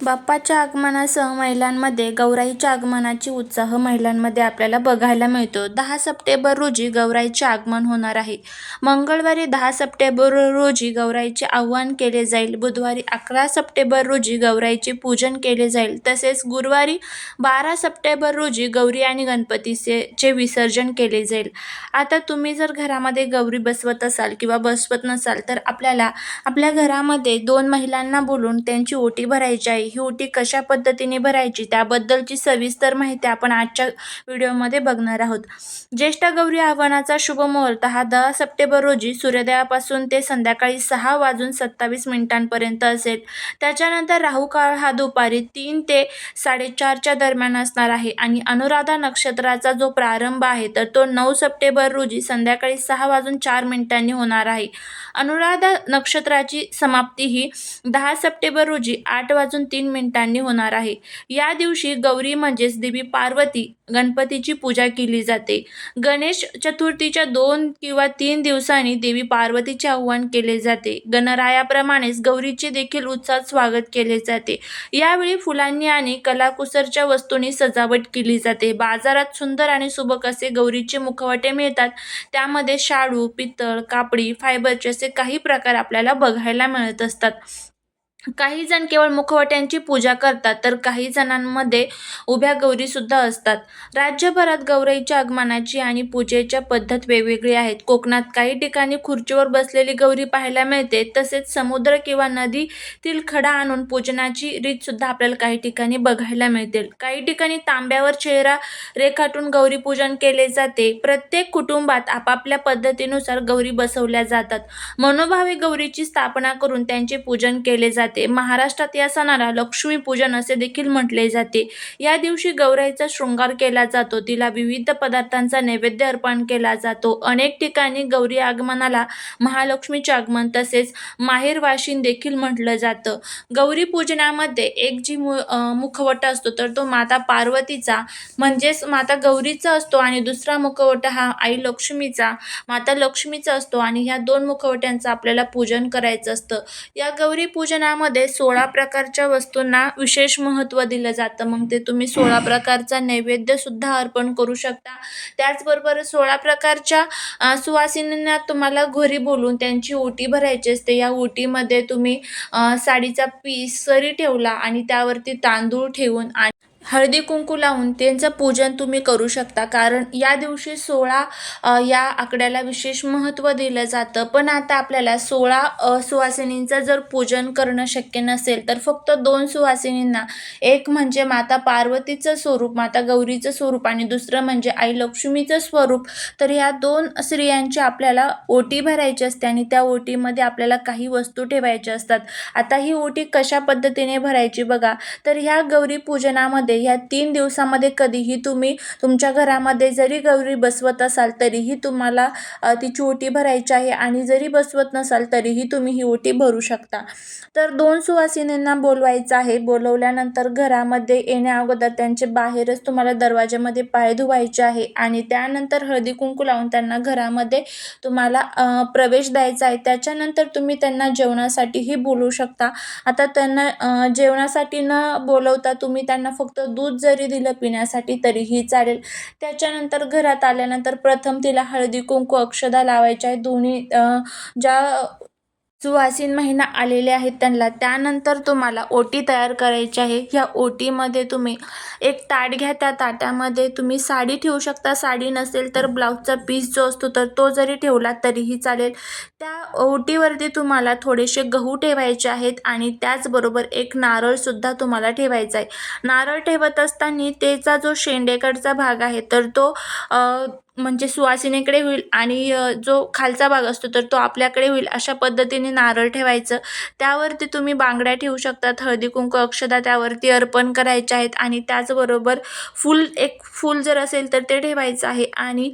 बाप्पाच्या आगमनासह महिलांमध्ये गौराईच्या आगमनाची उत्साह महिलांमध्ये आपल्याला बघायला मिळतो. दहा सप्टेंबर रोजी गौराईचे आगमन होणार आहे. मंगळवारी दहा सप्टेंबर रोजी गौराईचे आवाहन केले जाईल. बुधवारी अकरा सप्टेंबर रोजी गौराईचे पूजन केले जाईल. तसेच गुरुवारी बारा सप्टेंबर रोजी गौरी आणि गणपतीचे विसर्जन केले जाईल. आता तुम्ही जर घरामध्ये गौरी बसवत असाल किंवा बसवत नसाल तर आपल्याला आपल्या घरामध्ये दोन महिलांना बोलून त्यांची ओटी भरायची आहे. ही ओटी कशा पद्धतीने भरायची त्याबद्दलची सविस्तर माहिती आपण आजच्या व्हिडिओमध्ये बघणार आहोत. ज्येष्ठ गौरी आव्हानाचा शुभ मुहूर्त हा दहा सप्टेंबर रोजी सूर्योदयापासून ते संध्याकाळी सहा वाजून सत्तावीस मिनिटांपर्यंत असेल. त्याच्यानंतर राहू काळ हा दुपारी तीन ते साडेचारच्या दरम्यान असणार आहे आणि अनुराधा नक्षत्राचा जो प्रारंभ आहे तर तो नऊ सप्टेंबर रोजी संध्याकाळी सहा वाजून चार मिनिटांनी होणार आहे. अनुराधा नक्षत्राची समाप्ती ही दहा सप्टेंबर रोजी आठ वाजून तीन तीन मिनिटांनी होणार आहे. या दिवशी गौरी म्हणजेच देवी पार्वती, गणपतीची पूजा केली जाते. गणेश चतुर्थीच्या दोन किंवा तीन दिवसांनी देवी पार्वतीचे आवाहन केले जाते. गणरायाप्रमाणेच गौरीचे देखील उत्साहात स्वागत केले जाते. यावेळी फुलांनी आणि कलाकुसरच्या वस्तूंनी सजावट केली जाते. बाजारात सुंदर आणि सुबक असे गौरीचे मुखवटे मिळतात. त्यामध्ये शाडू, पितळ, कापडी, फायबरचे असे काही प्रकार आपल्याला बघायला मिळत असतात. काही जण केवळ मुखवट्यांची पूजा करतात तर काही जणांमध्ये उभ्या गौरी सुद्धा असतात. राज्यभरात गौरीच्या आगमनाची आणि पूजेच्या पद्धत वेगवेगळी आहेत. कोकणात काही ठिकाणी खुर्चीवर बसलेली गौरी पाहायला मिळते. तसेच समुद्र किंवा नदीतील खडा आणून पूजनाची रीत सुद्धा आपल्याला काही ठिकाणी बघायला मिळते. काही ठिकाणी तांब्यावर चेहरा रेखाटून गौरीपूजन केले जाते. प्रत्येक कुटुंबात आपापल्या पद्धतीनुसार गौरी बसवल्या जातात. मनोभावे गौरीची स्थापना करून त्यांचे पूजन केले जाते. महाराष्ट्रात या सणाला लक्ष्मीपूजन असे देखील म्हटले जाते. या दिवशी गौराईचा शृंगार केला जातो. तिला विविध पदार्थांचा नैवेद्य अर्पण केला जातो. अनेक ठिकाणी गौरी आगमनाला महालक्ष्मीचे आगमन तसेच माहेरवाशीन देखील म्हटलं जातं. गौरीपूजनामध्ये एक जी मु मुखवटा असतो तर तो माता पार्वतीचा म्हणजेच माता गौरीचा असतो आणि दुसरा मुखवटा हा आई लक्ष्मीचा, माता लक्ष्मीचा असतो आणि ह्या दोन मुखवट्यांचं आपल्याला पूजन करायचं असतं. या गौरी पूजनामध्ये सोळा प्रकारच्या वस्तूंना विशेष महत्त्व दिलं जातं. मग ते तुम्ही सोळा प्रकारचा नैवेद्य सुद्धा अर्पण करू शकता. त्याचबरोबर सोळा प्रकारच्या सुवासिनींना तुम्हाला घरी बोलून त्यांची ओटी भरायची असते. या ओटीमध्ये तुम्ही साडीचा पीस, सरी ठेवला आणि त्यावरती तांदूळ ठेवून आणि हळदी कुंकू लावून त्यांचं पूजन तुम्ही करू शकता. कारण या दिवशी सोळा या आकड्याला विशेष महत्त्व दिलं जातं. पण आता आपल्याला सोळा सुवासिनींचं जर पूजन करणं शक्य नसेल तर फक्त दोन सुवासिनींना एक म्हणजे माता पार्वतीचं स्वरूप, माता गौरीचं स्वरूप आणि दुसरं म्हणजे आई लक्ष्मीचं स्वरूप तर ह्या दोन स्त्रियांची आपल्याला ओटी भरायची असते आणि त्या ओटीमध्ये आपल्याला काही वस्तू ठेवायच्या असतात. आता ही ओटी कशा पद्धतीने भरायची बघा. तर ह्या गौरी पूजनामध्ये ह्या तीन दिवसामध्ये कधीही तुम्ही तुमच्या घरामध्ये जरी गौरी बसवत असाल तरीही तुम्हाला तिची ओटी भरायची आहे आणि जरी बसवत नसाल तरीही तुम्ही ही ओटी भरू शकता. तर दोन सुवासिनींना बोलवायचं आहे. बोलवल्यानंतर घरामध्ये येण्या अगोदर त्यांचे बाहेरच तुम्हाला दरवाज्यामध्ये पाय धुवायचे आहे आणि त्यानंतर हळदी कुंकू लावून त्यांना घरामध्ये तुम्हाला प्रवेश द्यायचा आहे. त्याच्यानंतर तुम्ही त्यांना जेवणासाठीही बोलवू शकता. आता त्यांना जेवणासाठी न बोलवता तुम्ही त्यांना फक्त दूध जरी दिलं पिण्यासाठी तरीही चालेल. त्याच्यानंतर घरात आल्यानंतर प्रथम तिला हळदी कुंकू अक्षदा लावायच्या आहे दोन्ही ज्या सुवासिन महिना आलेले आहेत त्यांना. त्यानंतर तुम्हाला ओटी तयार करायची आहे. ह्या ओटीमध्ये तुम्ही एक ताट घ्या. त्या ताटामध्ये तुम्ही साडी ठेवू शकता. साडी नसेल तर ब्लाऊजचा पीस जो असतो तर तो जरी ठेवला तरीही चालेल. त्या ओटीवरती तुम्हाला थोडेसे गहू ठेवायचे आहेत आणि त्याचबरोबर एक नारळसुद्धा तुम्हाला ठेवायचा आहे. नारळ ठेवत असताना त्याचा जो शेंडेकडचा भाग आहे तर तो म्हणजे सुवासिनीकडे होईल आणि जो खालचा भाग असतो तर तो आपल्याकडे होईल अशा पद्धतीने नारळ ठेवायचं. त्यावरती तुम्ही बांगड्या ठेवू शकतात. हळदी कुंकू अक्षदा त्यावरती अर्पण करायच्या आहेत आणि त्याचबरोबर फूल एक फूल जर असेल तर ते ठेवायचं आहे आणि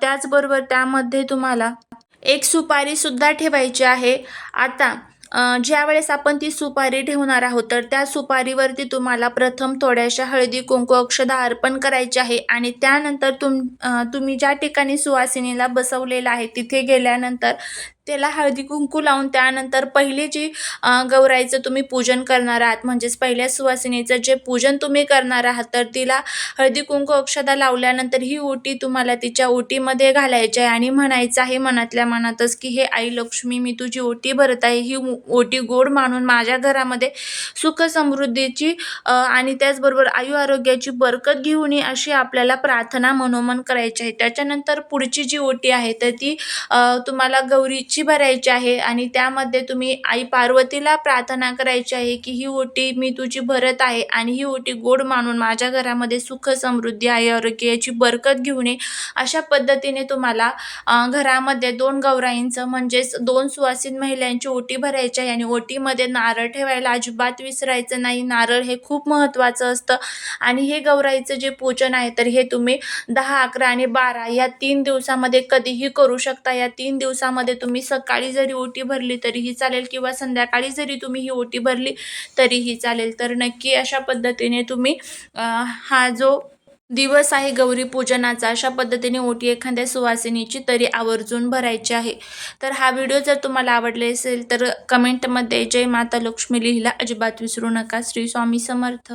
त्याचबरोबर त्यामध्ये तुम्हाला एक सुपारीसुद्धा ठेवायची आहे. आता ज्यावेळेस आपण ती सुपारी ठेवणार आहोत तर त्या सुपारीवरती तुम्हाला प्रथम थोड्याशा हळदी कुंकू अक्षदा अर्पण करायची आहे आणि त्यानंतर तुम तुम्ही ज्या ठिकाणी सुवासिनीला बसवलेलं आहे तिथे गेल्यानंतर त्याला हळदी कुंकू लावून त्यानंतर पहिले जी गौराईचं तुम्ही पूजन करणार आहात म्हणजेच पहिल्या सुवासिनीचं जे पूजन तुम्ही करणार आहात तर तिला हळदी कुंकू अक्षदा लावल्यानंतर ही ओटी तुम्हाला तिच्या ओटीमध्ये घालायची आहे आणि म्हणायचं आहे मनातल्या मनातच की हे आई लक्ष्मी मी तुझी ओटी भरत आहे. ही ओटी गोड मानून माझ्या घरामध्ये सुख समृद्धीची आणि त्याचबरोबर आयु आरोग्याची बरकत घेऊन अशी आपल्याला प्रार्थना मनोमन करायची आहे. त्याच्यानंतर पुढची जी ओटी आहे तर ती तुम्हाला गौरी गौरीची भरायची आहे आणि त्यामध्ये तुम्ही आई पार्वतीला प्रार्थना करायची आहे की ही ओटी मी तुझी भरत आहे आणि ही ओटी गोड मानून माझ्या घरामध्ये सुख समृद्धी आहे आरोग्य याची बरकत घेऊन ये. अशा पद्धतीने तुम्हाला घरामध्ये दोन गौराईंचं म्हणजेच दोन सुवासिन महिलांची ओटी भरायची आहे आणि ओटीमध्ये नारळ ठेवायला अजिबात विसरायचं नाही. नारळ हे खूप महत्त्वाचं असतं आणि हे गौराईचं जे पूजन आहे तर हे तुम्ही दहा अकरा आणि बारा या तीन दिवसामध्ये कधीही करू शकता. या तीन दिवसामध्ये तुम्ही सकाळी जरी ओटी भरली तरीही चालेल किंवा संध्याकाळी जरी तुम्ही ही ओटी भरली तरीही चालेल. तर नक्की अशा पद्धतीने तुम्ही हा जो दिवस आहे गौरी पूजनाचा अशा पद्धतीने ओटी एखाद्या सुवासिनीची तरी आवर्जून भरायची आहे. तर हा व्हिडिओ जर तुम्हाला आवडले असेल तर कमेंटमध्ये जय माता लक्ष्मी लिहिला अजिबात विसरू नका. श्री स्वामी समर्थ.